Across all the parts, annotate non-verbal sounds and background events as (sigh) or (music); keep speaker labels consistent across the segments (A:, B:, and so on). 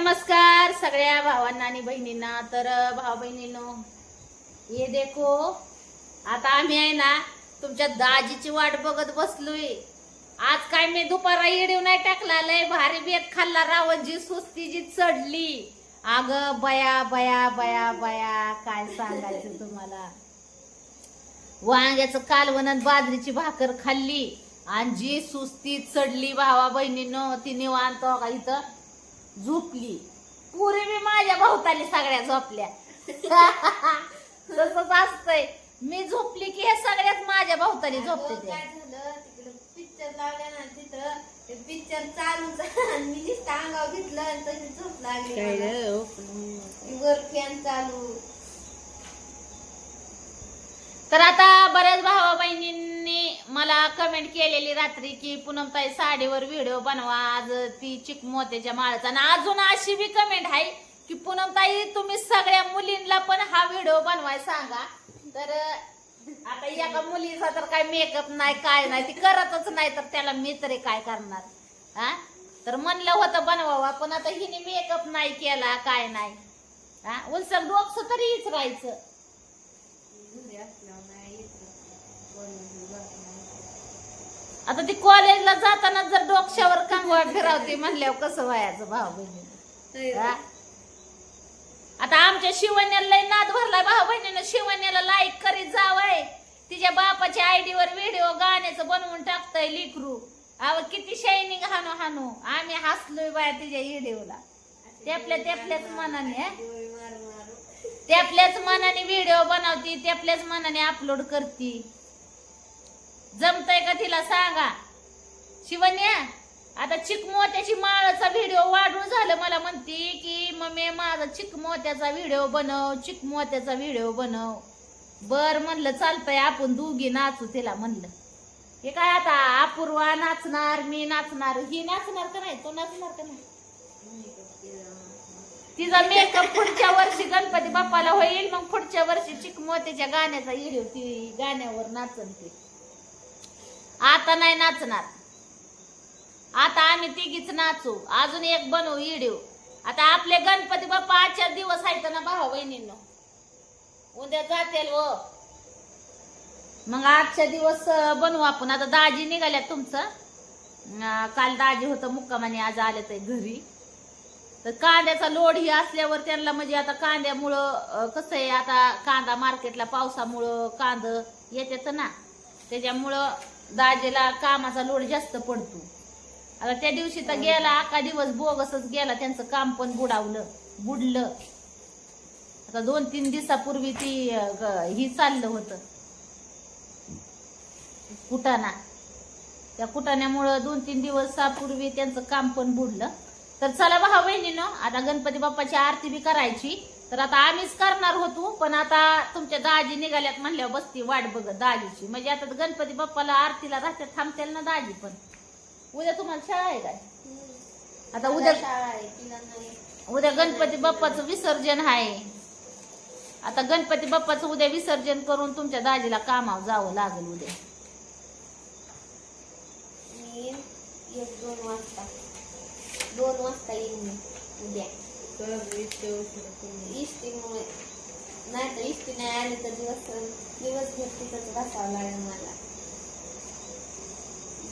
A: नमस्कार सगळ्या भावांना आणि बहिणींना. तर भाव बहिणींनो ये देखो आता आम्ही आहे ना तुमच्या दाजीची वाट बघत बसलोय. आज काय मी दुपारा येडीव नाही टाकला लय भारी बेत खाल्ला रावणजी सुस्ती जी चढली. अग बया बया बया बया काय सांगायचं तुम्हाला? वांग्याचं कालवण आणि बाजरीची भाकर खाल्ली आणि जी सुस्ती चढली भावा बहिणींनो ती निवांत हो का इथं? झोपली. पुरी मी माझ्या भोवताली सगळ्या झोपल्या. (laughs) तसंच असतंय. मी झोपली की हे सगळ्यात माझ्या भोवताली झोपते ते
B: काय झालं? तिकडं पिक्चर लावल्या ना तिथं ते पिक्चर चालूच आणि मी नुसतं अंगावर घेतलं आणि तशी झोप लागली मला. ती वर फॅन चालू.
A: तर आता बऱ्याच भावा बहिणींनी मला कमेंट केलेली रात्री की पूनमताई साडीवर व्हिडिओ बनवा. आज ती चिकमोत्याच्या माळाचा. आणि अजून अशी बी कमेंट आहे की पूनमताई तुम्ही सगळ्या मुलींना पण हा व्हिडिओ बनवाय सांगा. तर आता एका मुलीचा तर काय मेकअप नाही काय नाही ती करतच नाही तर त्याला मी तरी काय करणार? हा? तर म्हणलं होतं बनवावा पण आता हिने मेकअप नाही केला काय नाही. हा? उलसर डोकस तरी राहायचं
B: घरी असल्यावर नाही येत बनवून जात नाही.
A: आता ती कॉलेजला जाताना जर डोक्यावर कांगवा फिरावते म्हणल्यावर कसं व्हायचं भाऊ बहिणी? आता आमच्या शिवण्याला नाद भरलाय. भाऊ बहिणीनं शिवण्याला लाईक करीत जावय. तिच्या बापाच्या आयडी वर व्हिडिओ गाण्याचं बनवून टाकतय लिकरू. अव किती शायनिंग हानू हानू आम्ही हसलोय बाया तिच्या व्हिडिओला त्यापल्या त्यापल्याच मनाने त्यापल्याच मनाने व्हिडिओ बनवती त्यापल्याच मनाने अपलोड करती. जमतय का तिला सांगा? शिवन्या आता चिकमोत्याची माळाचा व्हिडिओ वाढून झालं. मला म्हणते की मम्मी माझा चिकमोत्याचा व्हिडिओ बनव चिकमोत्याचा व्हिडिओ बनव. बर म्हणलं चालतंय आपण दोघी नाचू तिला म्हणलं. हे काय आता अपूर्वा नाचणार मी नाचणार ही नाचणार का नाही तो नाचणार का नाही? तिचा मेकअप पुढच्या वर्षी गणपती बाप्पाला होईल मग पुढच्या वर्षी चिकमोत्याच्या गाण्याचा व्हिडिओ ती गाण्यावर नाचन ती. आता नाही नाचणार. आता आम्ही तिघीच नाचू. अजून एक बनवू इडिओ आता आपले गणपती बाप्पा आजच्या दिवस आहेत ना भावा बहिणींनो उद्या जातील व. मग आजच्या दिवस बनवू आपण. आता दाजी निघाल्या तुमचं. काल दाजी होतं मुक्कामाने आज आले ते घरी. तर कांद्याचा लोड ही असल्यावर त्यांना म्हणजे आता कांद्यामुळं कसं आहे आता कांदा मार्केटला पावसामुळं कांद येतात ना. त्याच्यामुळं दाजेला कामाचा लोड जास्त पडतो. आता त्या दिवशी तर गेला अका दिवस बोगसच गेला त्यांचं काम पण बुडावलं बुडलं. आता दोन तीन दिवसापूर्वी ती ही चाललं होतं. कुटाणा. त्या कुटाण्यामुळं दोन तीन दिवसापूर्वी त्यांचं काम पण बुडलं. तर चला भाऊ बहिणीनं आता गणपती बाप्पाची आरती बी करायची. तर आता आम्हीच करणार होतो पण आता तुमच्या दाजी निघाल्यात म्हणल्यावर बसती वाट बघत दाजीची. म्हणजे आता गणपती बाप्पाला आरतीला राहत्यात थांबतील ना दाजी पण. उद्या तुम्हाला शाळा आहे काय. आता उद्या उद्या गणपती बाप्पाचं विसर्जन आहे. आता गणपती बाप्पाचं उद्या विसर्जन करून तुमच्या दाजीला कामावर जावं लागेल उद्या.
B: एक दोन वाजता दोन वाजता येईन मी उद्या. इष्टीमुळे नाही तर इष्टी नाही आली तर दिवस दिवसभर तिथंच बसावं लागेल मला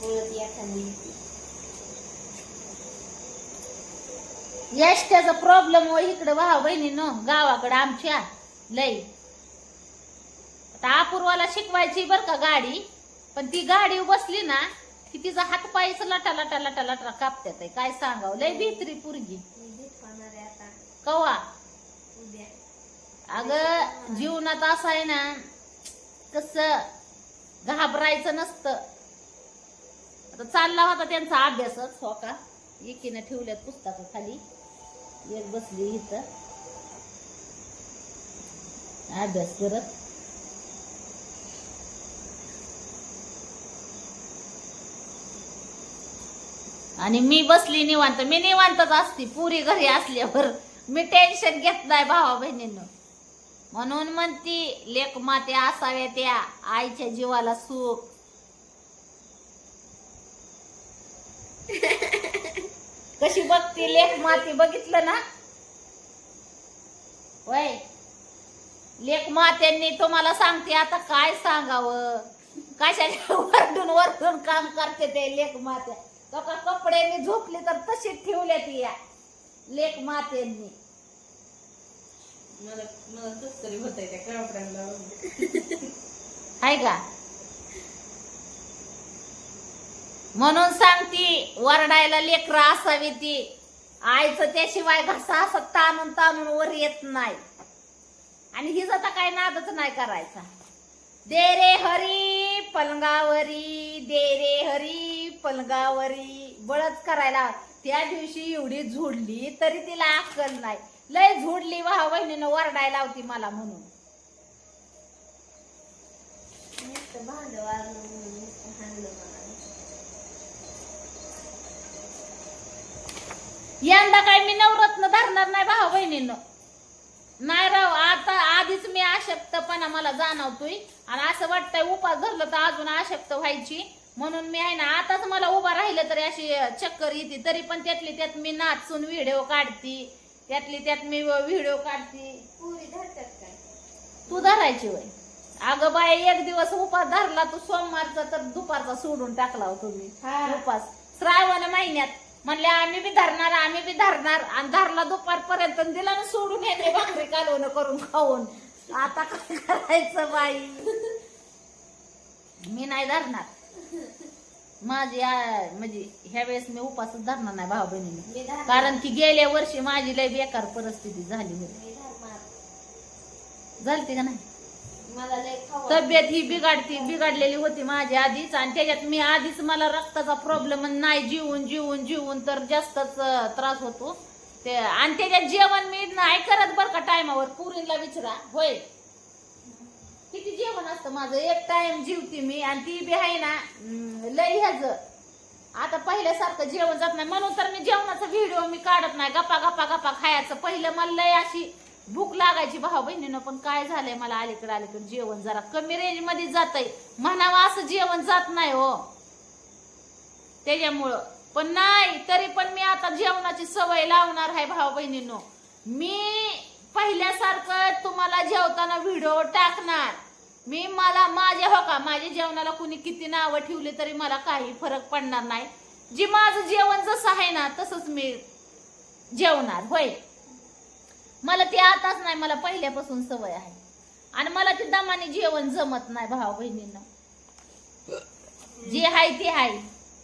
B: बोलत एखादी येते.
A: यष्ट्याचा प्रॉब्लेम हो इकडे भाऊ बहिणीनं गावाकडे आमच्या लय आता अपूर्वाला शिकवायची बर का गाडी पण ती गाडी बसली ना की तिचा हात पायच लटा लटा लटा लटा कापत्यात आहे. काय सांगावं लय भित्री पुरगी
B: मी दूध खाणार आहे आता
A: कवा?
B: उद्या.
A: अगं जीवनात असं आहे ना कस घाबरायचं नसतं. आता चालला होता त्यांचा अभ्यासच हो का? एकीनं ठेवल्यात पुस्तकं खाली. एक बसली इथं. अभ्यास करत. आणि मी बसली निवांत. मी निवांतच असती. पुरी घरी असल्यावर. मी टेन्शन घेत नाही भावा बहिणींनो. म्हणून म्हणती लेक माते असाव्या त्या आईच्या जीवाला सुख. (laughs) कशी बघती लेख माती? बघितलं ना? वय. लेख मात्यांनी तुम्हाला सांगते आता काय सांगावं? कशाच्या (laughs) वरडून वरडून काम करते ते लेख मात्या? तो का कपड्यांनी झोपली तर तशीच ठेवल्या ती या. लेख मात्यांनी
B: मला मला तस तरी होत त्या कपड्यांना
A: आहे का? म्हणून सांगती वरडायला लेकरं असावी ती. आईचं त्याशिवाय घसा असं ताणून ताणून वर येत नाही. आणि हिचा तर काय नादच नाही करायचा. दे रे हरी पलंगावरी दे रे हरी. पलंगावरी बळच करायला. त्या दिवशी एवढी झोडली तरी तिला अक्कल नाही. लय झोडली वाह बहिणीनं वरडायला होती मला म्हणून. यंदा काय मी नवरत्न धरणार नाही भाऊ बहिणीनं नाही राव आता आधीच मी आशक्तपणा मला जाणवतोय. आणि असं वाटतंय उपास धरलं तर अजून आशक्त व्हायची. म्हणून मी आहे ना आताच मला उभा राहिलं तरी अशी चक्कर येते. तरी पण त्यातली त्यात मी नाचून व्हिडिओ काढती. त्यातली त्यात मी व्हिडिओ काढती.
B: पुरी धरतात काय?
A: तू धरायची वय अगं बाय एक दिवस उपास धरला तू सोमवारचा तर दुपारचा सोडून टाकला होता मी. उपास. श्रावण महिन्यात म्हणले आम्ही बी धरणार आम्ही बी धरणार. आणि धरला दुपारपर्यंत दिला ना सोडून येते भाकरी कालवण करून खाऊन. आता काय करायचं बाई? (laughs) मी नाही धरणार. माझी आ- म्हणजे ह्या वेळेस मी उपासच धरणार नाही भाऊ बहिणीने.
B: धरणार
A: कारण की गेल्या वर्षी माझी लय बेकार परिस्थिती झाली होती झालती का नाही?
B: मला लय खाऊ
A: तब्येत ही बिघडती बिघडलेली होती माझी आधीच आणि त्याच्यात मी आधीच मला रक्ताचा प्रॉब्लेम नाही जीवन जीवन जीवन तर जास्तच अं, त्रास होतो. ते आणि त्याच्यात जेवण मी नाही करत बरं का टायमावर पुरीला विचारा होय. किती जेवण असतं माझं? एक टाइम जीवती मी आणि ती बी आहे ना अं, लय ह्याच. आता पहिल्यासारखं जेवण जात नाही. म्हणून तर मी जेवणाचा व्हिडिओ मी काढत नाही. गप्पा गप्पा गप्पा खायचं. पहिलं मला लय अशी भूक लागायची. भाऊ बहिणीनं पण काय झालंय मला अलीकडे अलीकडे जेवण जरा कमी रेंजमध्ये जात म्हणावं असं जेवण जात नाही हो. त्याच्यामुळं. पण नाही तरी पण मी आता जेवणाची सवय लावणार आहे भाऊ बहिणींनो. मी पहिल्यासारखं तुम्हाला जेवताना व्हिडिओ टाकणार. मी मला माझ्या हो का माझ्या जेवणाला कुणी किती नावं ठेवली तरी मला काही फरक पडणार नाही. जी माझं जेवण जसं आहे ना तसंच मी जेवणार होय. मला ते आताच नाही मला पहिल्यापासून सवय आहे. आणि मला ते दमाने जेवण जमत नाही भाऊ बहिणींना. जे आहे ते आहे.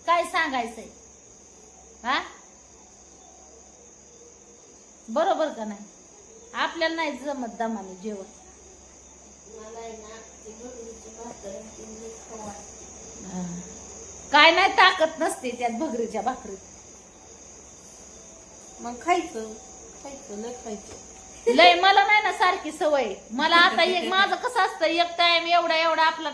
A: काय सांगायचंय? हा? बरोबर का नाही? आपल्याला नाही जमत दमाने जेवण. काय नाही ताकद नसते त्यात भगरीच्या भाकरीत
B: मग खायचं खायचं लय खायचं
A: लय मला नाही ना सारखी सवय मला आता एक माझं कसं असतं एक टाइम एवढा एवढा आपला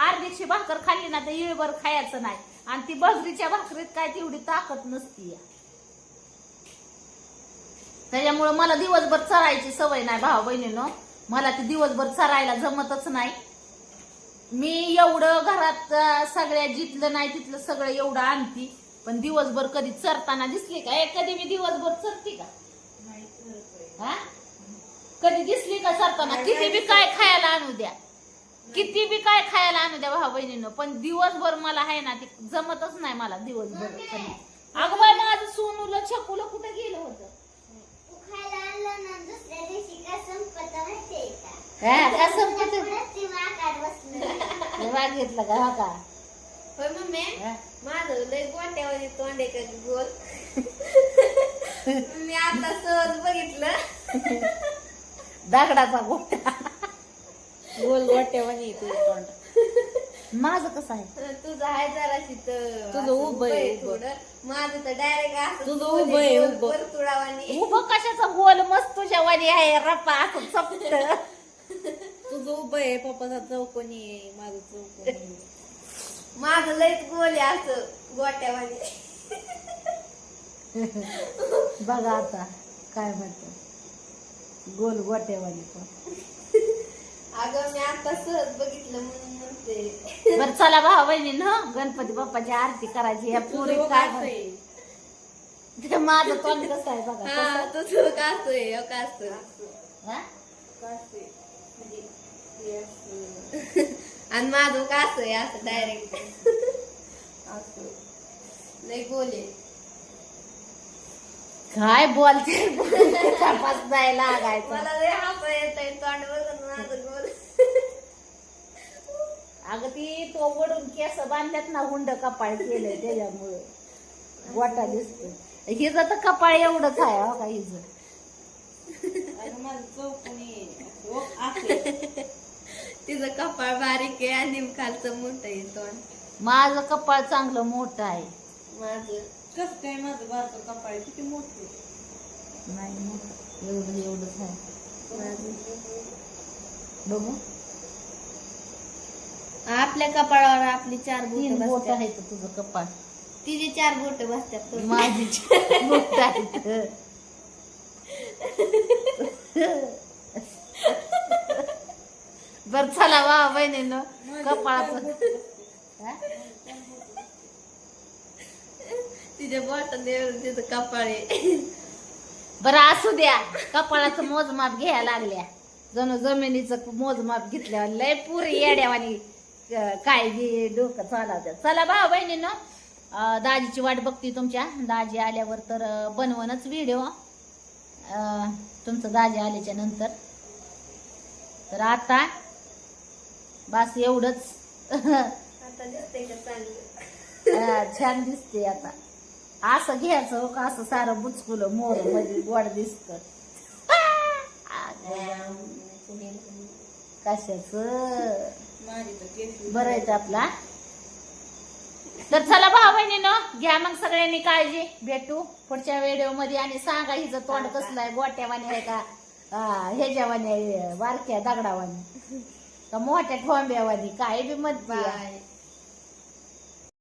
A: अर्धीची भाकर खाल्ली ना तर इळभर खायचं नाही आणि ती भगरीच्या भाकरीत काय तेवढी ताकद नसती या. त्याच्यामुळं मला दिवसभर चरायची सवय नाही भाऊ बहिणीनं. मला ती दिवसभर चरायला जमतच नाही. मी एवढं घरात सगळ्या जिथलं नाही तिथलं सगळं एवढं आणती. पण दिवसभर कधी चरताना दिसली का? ए, कधी मी दिवसभर चरती का? हा? कधी दिसली का सरताना किती बी काय खायला आणू द्या. किती बी काय खायला आणू द्या भाऊ बहिणीनं. पण दिवसभर मला आहे ना ते जमतच नाही मला दिवसभर. अगं बाय माझं सोनूला छकुला कुठं गेलं होतं
C: तू खायला आणलं ना दुसऱ्या दिवशी का संपत माहितीये का
A: हा, का संपत? वाघ घेतलं का? हा का?
B: होय मम्मी
A: हा?
B: माझं लय गोट्यावर तोंड आहे का गोल? (laughs) मी आता सहज बघितलं.
A: दगडाचा गोटा
D: गोल गोट्यावानी तुझं तोंड.
A: माझं कसं आहे?
B: तुझं आहे जराशी तर
D: तुझं
B: असं
D: उभं आहे, उभं.
B: थोडं. माझं तर डायरेक्ट असं
D: तुझं उभं आहे, उभं.
B: वर्तुळावानी
A: उभं कशाचा? वाणी आहे रप्पा असं चपट
D: तुझं उभं आहे पप्पाचा चौकोनी आहे माझं चौकोनी आहे.
B: माझं लयच गोल आहे असं गोट्यावानी.
A: बघा आता काय म्हणतो. गोल गोट्यावाणी पण.
B: अगं मी आता सहज बघितलं म्हणून म्हणते.
A: बर चला भाऊ बहिणी ना गणपती बाप्पाची आरती करायची या पुरी काय. ते माझं तोंड कसं आहे बघा कसं?
B: तो का असतोय का असतोय
A: हा? (laughs)
B: आणि माझं का असतोय असं डायरेक्ट असं. लय बोले.
A: काय बोलते? तपास नाही लागायचं.
B: मला लय हसू येतंय तोंड बघून माझं बोल.
A: अगं ती तो वडून केस बांधल्यात ना हुंड कपाळ केलंय त्याच्यामुळे. गोटा दिसतो हिज तर कपाळ एवढंच आहे हो का हिज. (laughs)
B: तिचं कपाळ बारीक आहे आणि खालचं मोठं आहे तोंड.
A: माझं कपाळ चांगलं मोठं आहे.
B: माझं
D: कसं काय माझं बारकं कपाळ किती मोठं
A: नाही मोठं. एवढं एवढंच आहे. बघू.
B: आपल्या कपाळावर आपली चार
A: तीन
B: बोट
A: बोट आहेत तुझं कपाळ.
B: तिचे चार बोट बसतात
A: माझी बोट बर चला वा बहिणीनं कपाळाचं?
B: तिच्या बोटात तिचं कपाळ
A: बरं असू द्या. कपाळाचं मोजमाप घ्यायला लागल्या. जणू जमिनीचं मोजमाप घेतल्यावर लय पुरी येड्यावानी काय घे डोकं चालवत्या चला भाऊ बहिणीनं. दाजीची वाट बघते तुमच्या. दाजी आल्यावर तर बनवणच व्हिडिओ तुमचं दाजी आल्याच्यानंतर. तर आता बस एवढंच. छान दिसते आता. असं घ्यायचं हो का? असं सारं बुचकुलं मोर म्हणजे गोड दिसत. कशाच? बरं आहे आपला तर चला भाऊ बहिणीनं घ्या मग सगळ्यांनी काळजी. भेटू पुढच्या व्हिडिओमध्ये आणि सांगा हिचं तोंड कसलं आहे गोट्यावानी आहे का? ह्याच्यावानी आहे बारक्या दगडावानी का मोठ्या ठोंब्यावानी काय बी मत
B: बाय.